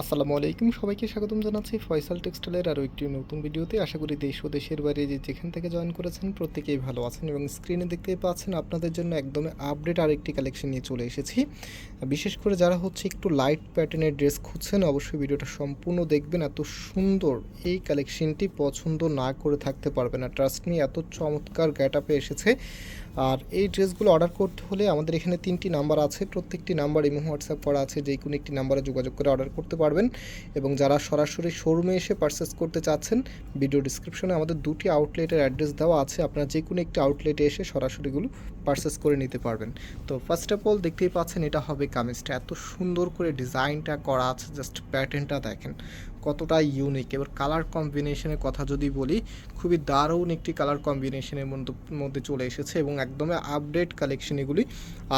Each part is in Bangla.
আসসালামু আলাইকুম, সবাইকে স্বাগতম জানাচ্ছি ফয়সাল টেক্সটাইলের আরও একটি নতুন ভিডিওতে। আশা করি দেশ ও দেশের বাইরে যে যেখান থেকে জয়েন করেছেন প্রত্যেকেই ভালো আছেন এবং স্ক্রিনে দেখতে পাচ্ছেন আপনাদের জন্য একদমই আপডেট আরেকটি কালেকশন নিয়ে চলে এসেছি। বিশেষ করে যারা হচ্ছে একটু লাইট প্যাটার্নের ড্রেস খুঁজছেন, অবশ্যই ভিডিওটা সম্পূর্ণ দেখবেন। এত সুন্দর এই কালেকশনটি পছন্দ না করে থাকতে পারবে না। ট্রাস্ট মি এত চমৎকার গ্যাট আপে এসেছে। আর এই ড্রেসগুলো অর্ডার করতে হলে আমাদের এখানে তিনটি নাম্বার আছে। প্রত্যেকটি নাম্বার ইমো হোয়াটসঅ্যাপ করা আছে, যে কোনো একটি নাম্বারে যোগাযোগ করে অর্ডার করতে পারবেন। এবং যারা সরাসরি শোরুমে এসে পারচেস করতে চাচ্ছেন ভিডিও ডিসক্রিপশনে আমাদের দুটি আউটলেটের অ্যাড্রেস দেওয়া আছে। আপনারা যে কোনো একটি আউটলেটে এসে সরাসরিগুলো পারচেস করে নিতে পারবেন। তো ফার্স্ট অফ অল দেখতেই পাচ্ছেন এটা হবে কামিজটা। এত সুন্দর করে ডিজাইনটা করা আছে জাস্ট প্যাটার্নটা দেখেন। কতটা ইউনিক এবার কালার কম্বিনেশনের কথা যদি বলি, খুবই দারুণ একটি কালার কম্বিনেশনের মধ্যে চলে এসেছে এবং একদমই আপডেট কালেকশন এগুলি।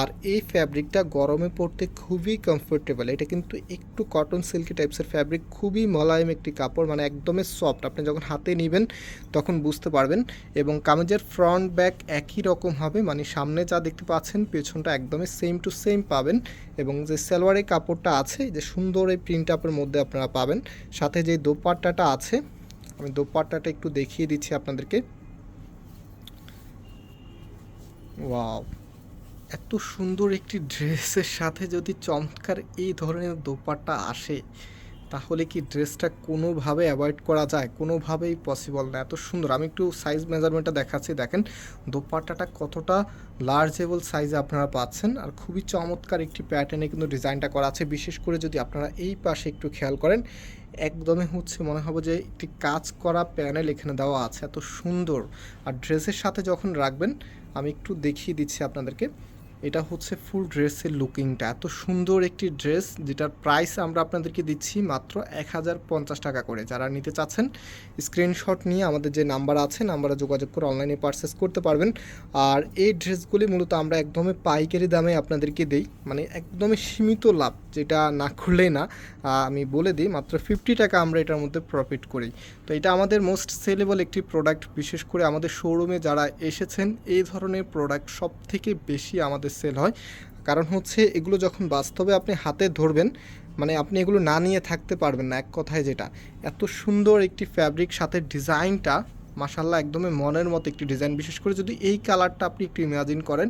আর এই ফ্যাব্রিকটা গরমে পড়তে খুবই কমফোর্টেবল এটা কিন্তু একটু কটন সিল্কি টাইপসের ফ্যাব্রিক খুবই মলায়েম একটি কাপড় মানে একদমই সফট আপনি যখন হাতে নেবেন, তখন বুঝতে পারবেন। এবং কামিজের ফ্রন্ট ব্যাক একই রকম হবে মানে সামনে যা দেখতে পাচ্ছেন, পেছনটা একদমই সেম টু সেম পাবেন। এবং যে সালোয়ারের কাপড়টা আছে, যে সুন্দর এই প্রিন্ট আপের মধ্যে আপনারা পাবেন সাথে যে দোপাট্টাটা আছে, আমি দোপাট্টাটা একটু দেখিয়ে দিচ্ছি আপনাদেরকে। ওয়াও, এত সুন্দর একটি ড্রেসের সাথে যদি চমৎকার এই ধরনের দোপাট্টা আসে তাহলে কি ড্রেসটা কোনোভাবে অ্যাভয়েড করা যায়? কোনোভাবেই পসিবল না। এত সুন্দর। আমি একটু সাইজ মেজারমেন্টটা দেখাচ্ছি। দেখেন, দোপাট্টাটা কতটা লার্জেবল সাইজে আপনারা পাচ্ছেন আর খুবই চমৎকার একটি প্যাটার্নে কিন্তু ডিজাইনটা করা আছে। বিশেষ করে যদি আপনারা এই পাশে একটু খেয়াল করেন, একদমই হচ্ছে মনে হবে যে একটি কাজ করা প্যানেল এখানে দেওয়া আছে। এত সুন্দর। আর ড্রেসের সাথে যখন রাখবেন, আমি একটু দেখিয়ে দিচ্ছি আপনাদেরকে। এটা হচ্ছে ফুল ড্রেসের লুকিংটা। এত সুন্দর একটি ড্রেস, যেটার প্রাইস আমরা আপনাদেরকে দিচ্ছি মাত্র এক হাজার পঞ্চাশ টাকা করে। যারা নিতে চাচ্ছেন, স্ক্রিনশট নিয়ে আমাদের যে নাম্বার আছে, নাম্বারে যোগাযোগ করে অনলাইনে পারচেস করতে পারবেন। আর এই ড্রেসগুলি মূলত আমরা একদমই পাইকারি দামে আপনাদেরকে দেই। মানে একদমই সীমিত লাভ, যেটা না করলেই না। আমি বলে দিই, মাত্র ফিফটি টাকা আমরা এটার মধ্যে প্রফিট করি। তো এটা আমাদের মোস্ট সেলেবল একটি প্রোডাক্ট বিশেষ করে আমাদের শোরুমে যারা এসেছেন, এই ধরনের প্রোডাক্ট সব থেকে বেশি আমাদের সেল হয়। কারণ হচ্ছে এগুলো যখন বাস্তবে আপনি হাতে ধরবেন মানে আপনি এগুলো না নিয়ে থাকতে পারবেন না, এক কথায় যেটা। এত সুন্দর একটি ফ্যাব্রিক সাথে ডিজাইনটা মাসাল্লাহ একদমই মনের মতো একটি ডিজাইন। বিশেষ করে যদি এই কালারটা আপনি একটু ইমাজিন করেন,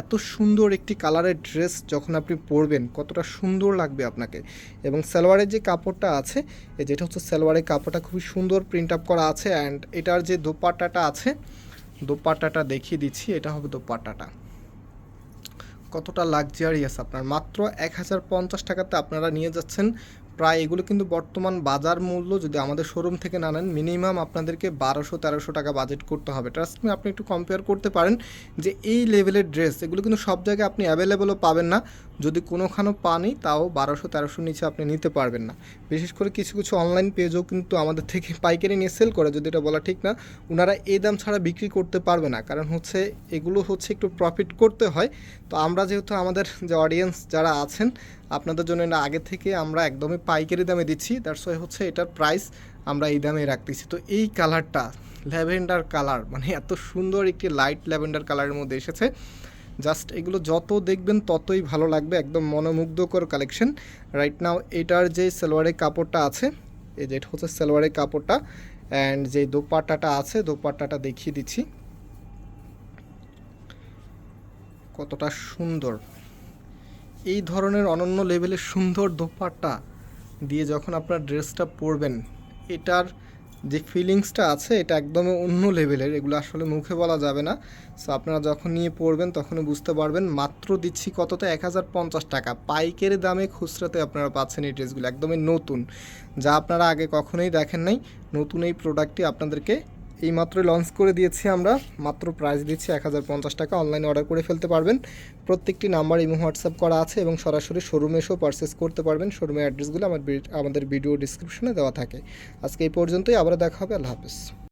এত সুন্দর একটি কালারের ড্রেস যখন আপনি পরবেন, কতটা সুন্দর লাগবে আপনাকে। এবং সালোয়ারের যে কাপড়টা আছে যেটা হচ্ছে সালোয়ারের কাপড়টা খুবই সুন্দর প্রিন্ট আপ করা আছে অ্যান্ড এটার যে দোপাট্টাটা আছে, দোপাট্টাটা দেখিয়ে দিচ্ছি, এটা হবে দোপাট্টাটা। কতটা লাক্সারিয়াস আপনার? মাত্র এক হাজার পঞ্চাশ টাকাতে আপনারা নিয়ে যাচ্ছেন প্রায় এগুলো কিন্তু বর্তমান বাজার মূল্য যদি আমাদের শোরুম থেকে না নেন মিনিমাম আপনাদেরকে বারোশো, তেরোশো টাকা বাজেট করতে হবে। ট্রাস্ট মি আপনি একটু কম্পেয়ার করতে পারেন যে এই লেভেলের ড্রেস এগুলো কিন্তু সব জায়গায় আপনি অ্যাভেলেবেলও পাবেন না। যদি কোনোখানেও পানি তাও বারোশো তেরোশো নিচে আপনি নিতে পারবেন না। বিশেষ করে কিছু কিছু অনলাইন পেজও কিন্তু আমাদের থেকে পাইকারি নিয়ে সেল করে, যদি এটা বলা ঠিক না ওনারা এই দাম ছাড়া বিক্রি করতে পারবে না। কারণ হচ্ছে, এগুলো হচ্ছে একটু প্রফিট করতে হয়। তো আমরা যেহেতু আমাদের যে অডিয়েন্স যারা আছেন, আপনাদের জন্য আগে থেকে আমরা একদমই পাইকারি দামে দিচ্ছি দ্যাটস ওয়াই হচ্ছে এটার প্রাইস আমরা এই দামে রাখতেছি। তো এই কালারটা ল্যাভেন্ডার কালার মানে এত সুন্দর একটি লাইট ল্যাভেন্ডার কালারের মধ্যে এসেছে। জাস্ট এগুলো যত দেখবেন ততই ভালো লাগবে, একদম মনোমুগ্ধকর কালেকশন রাইট নাও এটার যে সালোয়ারের কাপড়টা আছে, এই যেটা হচ্ছে সালোয়ারের কাপড়টা অ্যান্ড যে দোপাট্টাটা আছে, দোপাট্টাটা দেখিয়ে দিচ্ছি। কতটা সুন্দর। এই ধরনের অনন্য লেভেলের সুন্দর দোপাট্টা। দিয়ে যখন আপনার ড্রেসটা পরবেন, এটার যে ফিলিংসটা আছে, এটা একদম অন্য লেভেলের এগুলো আসলে মুখে বলা যাবে না। সো আপনারা যখন নিয়ে পড়বেন তখনই বুঝতে পারবেন, মাত্র দিচ্ছি কততে? এক হাজার পঞ্চাশ টাকা। পাইকারি দামে খুচরাতে আপনারা পাচ্ছেন এই ড্রেসগুলো, একদমই নতুন। যা আপনারা আগে কখনোই দেখেন নাই, নতুন এই প্রোডাক্টটি আপনাদেরকে এই মাত্র লঞ্চ করে দিয়েছি আমরা। মাত্র প্রাইস দিচ্ছি এক হাজার পঞ্চাশ টাকা। অনলাইনে অর্ডার করে ফেলতে পারবেন। প্রত্যেকটি নাম্বার এবং হোয়াটসঅ্যাপ করা আছে এবং সরাসরি শোরুমে এসেও পারচেস করতে পারবেন। শোরুমের অ্যাড্রেসগুলো আমার আমাদের ভিডিও ডিসক্রিপশনে দেওয়া থাকে। আজকে এই পর্যন্তই। আবার দেখা হবে। আল্লাহ হাফিজ।